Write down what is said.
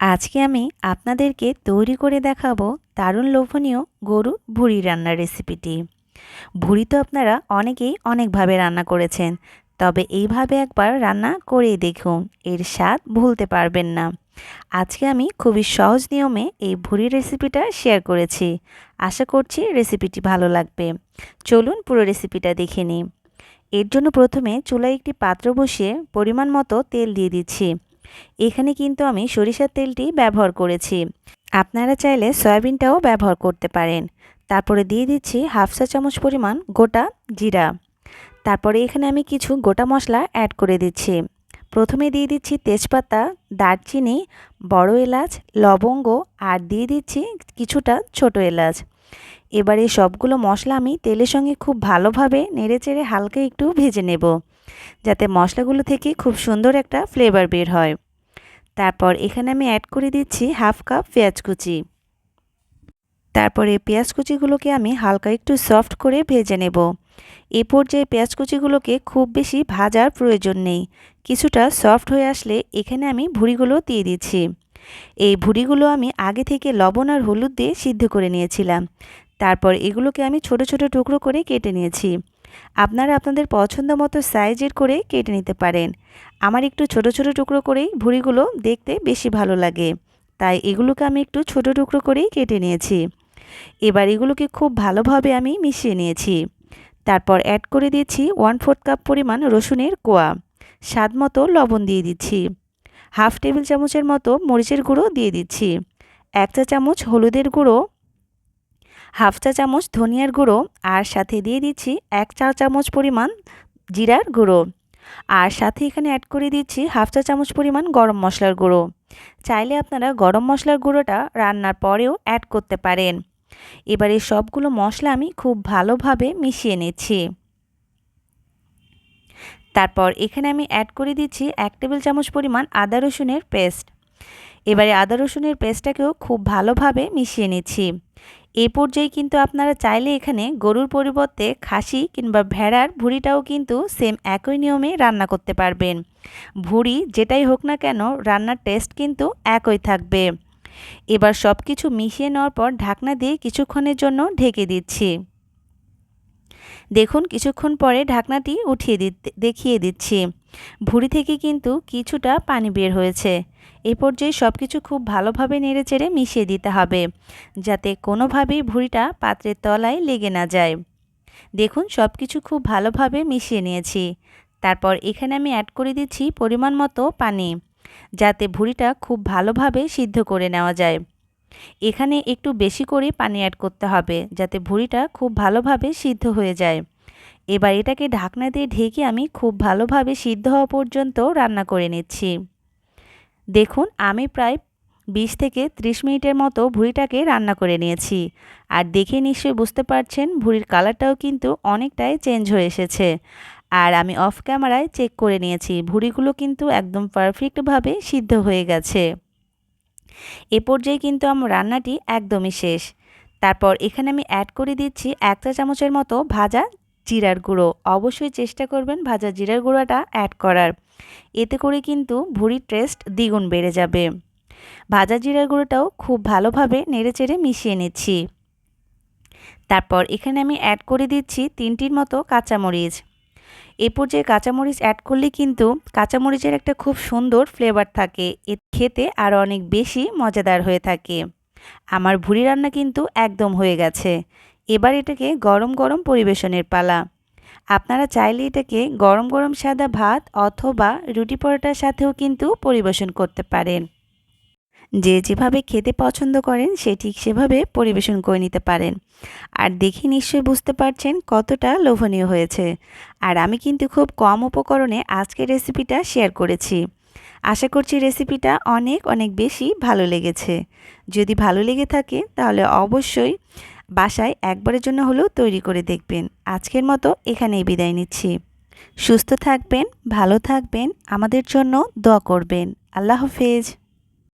আজকে আমি আপনাদেরকে তৈরি করে দেখাবো দারুণ লোভনীয় গরু ভুড়ি রান্নার রেসিপিটি। ভুড়ি তো আপনারা অনেকেই অনেকভাবে রান্না করেছেন, তবে এইভাবে একবার রান্না করে দেখুন, এর স্বাদ ভুলতে পারবেন না। আজকে আমি খুবই সহজ নিয়মে এই ভুড়ি রেসিপিটা শেয়ার করেছি, আশা করছি রেসিপিটি ভালো লাগবে। চলুন পুরো রেসিপিটা দেখে নিই। এর জন্য প্রথমে চুলায় একটি পাত্র বসিয়ে পরিমাণ মতো তেল দিয়ে দিচ্ছি। এখানে কিন্তু আমি সরিষার তেলটি ব্যবহার করেছি। আপনারা চাইলে সয়াবিনটাও ব্যবহার করতে পারেন। তারপরে দিয়ে দিচ্ছি হাফ চা চামচ পরিমাণ গোটা জিরা। তারপরে এখানে আমি কিছু গোটা মশলা অ্যাড করে দিচ্ছি। প্রথমে দিয়ে দিচ্ছি তেজপাতা, দারচিনি, বড় এলাচ, লবঙ্গ আর দিয়ে দিচ্ছি কিছুটা ছোট এলাচ। এবারে সবগুলো মশলা আমি তেলের সঙ্গে খুব ভালোভাবে নেড়েচেড়ে হালকা একটু ভেজে নেব। যাতে মশলাগুলো থেকে খুব সুন্দর একটা ফ্লেভার বের হয়। তারপর এখানে আমি অ্যাড করে দিচ্ছি হাফ কাপ পেঁয়াজ কুচি। তারপরে পেঁয়াজ কুচিগুলোকে আমি হালকা একটু সফট করে ভেজে নেব। এ পর্যায়ে পেঁয়াজ কুচিগুলোকে খুব বেশি ভাজার প্রয়োজন নেই। কিছুটা সফট হয়ে আসলে এখানে আমি ভুড়িগুলো দিয়ে দিচ্ছি। এই ভুড়িগুলো আমি আগে থেকে লবণ আর হলুদ দিয়ে সিদ্ধ করে নিয়েছিলাম। তারপর এগুলোকে আমি ছোট ছোট টুকরো করে কেটে নিয়েছি। আপনারা আপনাদের পছন্দ মতো সাইজের করে কেটে নিতে পারেন। আমার একটু ছোট ছোট টুকরো করেই ভুড়িগুলো দেখতে বেশি ভালো লাগে। তাই এগুলোকে আমি একটু ছোট টুকরো করেই কেটে নিয়েছি। এবার এগুলোকে খুব ভালোভাবে আমি মিশিয়ে নিয়েছি। তারপর অ্যাড করে দিয়েছি ওয়ান ফোর্থ কাপ পরিমাণ রসুনের কোয়া। স্বাদ মতো লবণ দিয়ে দিচ্ছি। হাফ টেবিল চামচের মতো মরিচের গুঁড়ো দিয়ে দিচ্ছি। এক চা চামচ হলুদের গুঁড়ো হাফ চা চামচ ধনিয়ার গুঁড়ো আর সাথে দিয়ে দিচ্ছি এক চা চামচ পরিমাণ জিরার গুঁড়ো। আর সাথে এখানে অ্যাড করে দিচ্ছি হাফ চা চামচ পরিমাণ গরম মশলার গুঁড়ো। চাইলে আপনারা গরম মশলার গুঁড়োটা রান্নার পরেও অ্যাড করতে পারেন। এবারে সবগুলো মশলা আমি খুব ভালোভাবে মিশিয়ে নিচ্ছি। তারপর এখানে আমি অ্যাড করে দিচ্ছি এক টেবিল চামচ পরিমাণ আদা রসুনের পেস্ট এবারে আদা রসুনের পেস্টটাকেও খুব ভালোভাবে মিশিয়ে নিচ্ছি। এই পর্যায়ে কিন্তু আপনারা চাইলে এখানে গরুর পরিবর্তে খাসি কিংবা ভেড়ার ভুড়িটাও কিন্তু সেম একই নিয়মে রান্না করতে পারবেন। ভুড়ি যেটাই হোক না কেন রান্নার টেস্ট কিন্তু একই থাকবে। এবার সব কিছু মিশিয়ে নেওয়ার পর ঢাকনা দিয়ে কিছুক্ষণের জন্য ঢেকে দিচ্ছি। দেখুন, কিছুক্ষণ পরে ঢাকনাটি উঠিয়ে দিতে, দেখিয়ে দিচ্ছি। ভুড়ি থেকে কিন্তু কিছুটা পানি বের হয়েছে। এ পর্যায়ে সব কিছু খুব ভালোভাবে নেড়ে চেড়ে মিশিয়ে দিতে হবে, যাতে কোনোভাবেই ভুড়িটা পাত্রের তলায় লেগে না যায়। দেখুন সব কিছু খুব ভালোভাবে মিশিয়ে নিয়েছি। তারপর এখানে আমি অ্যাড করে দিচ্ছি পরিমাণ মতো পানি, যাতে ভুড়িটা খুব ভালোভাবে সিদ্ধ করে নেওয়া যায়। এখানে একটু বেশি করে পানি অ্যাড করতে হবে, যাতে ভুড়িটা খুব ভালোভাবে সিদ্ধ হয়ে যায়। এবার এটাকে ঢাকনা দিয়ে ঢেকে আমি খুব ভালোভাবে সিদ্ধ হওয়া পর্যন্ত রান্না করে নিচ্ছি। দেখুন, আমি প্রায় বিশ থেকে ত্রিশ মিনিটের মতো ভুড়িটাকে রান্না করে নিয়েছি। আর দেখে নিশ্চয়ই বুঝতে পারছেন, ভুড়ির কালারটাও কিন্তু অনেকটাই চেঞ্জ হয়ে এসেছে। আর আমি অফ ক্যামেরায় চেক করে নিয়েছি, ভুড়িগুলো কিন্তু একদম পারফেক্টভাবে সিদ্ধ হয়ে গেছে। এ পর্যায়ে কিন্তু আমার রান্নাটি একদমই শেষ। তারপর এখানে আমি অ্যাড করে দিচ্ছি এক চা চামচের মতো ভাজা জিরার গুঁড়ো। অবশ্যই চেষ্টা করবেন ভাজা জিরার গুঁড়োটা অ্যাড করার। এতে করে কিন্তু ভুড়ির টেস্ট দ্বিগুণ বেড়ে যাবে। ভাজা জিরার গুঁড়োটাও খুব ভালোভাবে নেড়েচেড়ে মিশিয়ে নিচ্ছি। তারপর এখানে আমি অ্যাড করে দিচ্ছি তিনটির মতো কাঁচামরিচ। এ পর্যায়ে কাঁচামরিচ অ্যাড করলে কিন্তু কাঁচামরিচের একটা খুব সুন্দর ফ্লেভার থাকে। এ খেতে আরও অনেক বেশি মজাদার হয়ে থাকে। আমার ভুড়ি রান্না কিন্তু একদম হয়ে গেছে। এবার এটাকে গরম গরম পরিবেশনের পালা। আপনারা চাইলে এটাকে গরম গরম সাদা ভাত অথবা রুটি পরোটার সাথেও কিন্তু পরিবেশন করতে পারেন। যে যেভাবে খেতে পছন্দ করেন, সে ঠিক সেভাবে পরিবেশন করে নিতে পারেন। আর দেখে নিশ্চয়ই বুঝতে পারছেন কতটা লোভনীয় হয়েছে। আর আমি কিন্তু খুব কম উপকরণে আজকের রেসিপিটা শেয়ার করেছি। আশা করছি রেসিপিটা অনেক অনেক বেশি ভালো লেগেছে। যদি ভালো লেগে থাকে, তাহলে অবশ্যই বাসায় একবারের জন্য হলেও তৈরি করে দেখবেন। আজকের মতো এখানেই বিদায় নিচ্ছি। সুস্থ থাকবেন, ভালো থাকবেন, আমাদের জন্য দোয়া করবেন। আল্লাহ হাফেজ।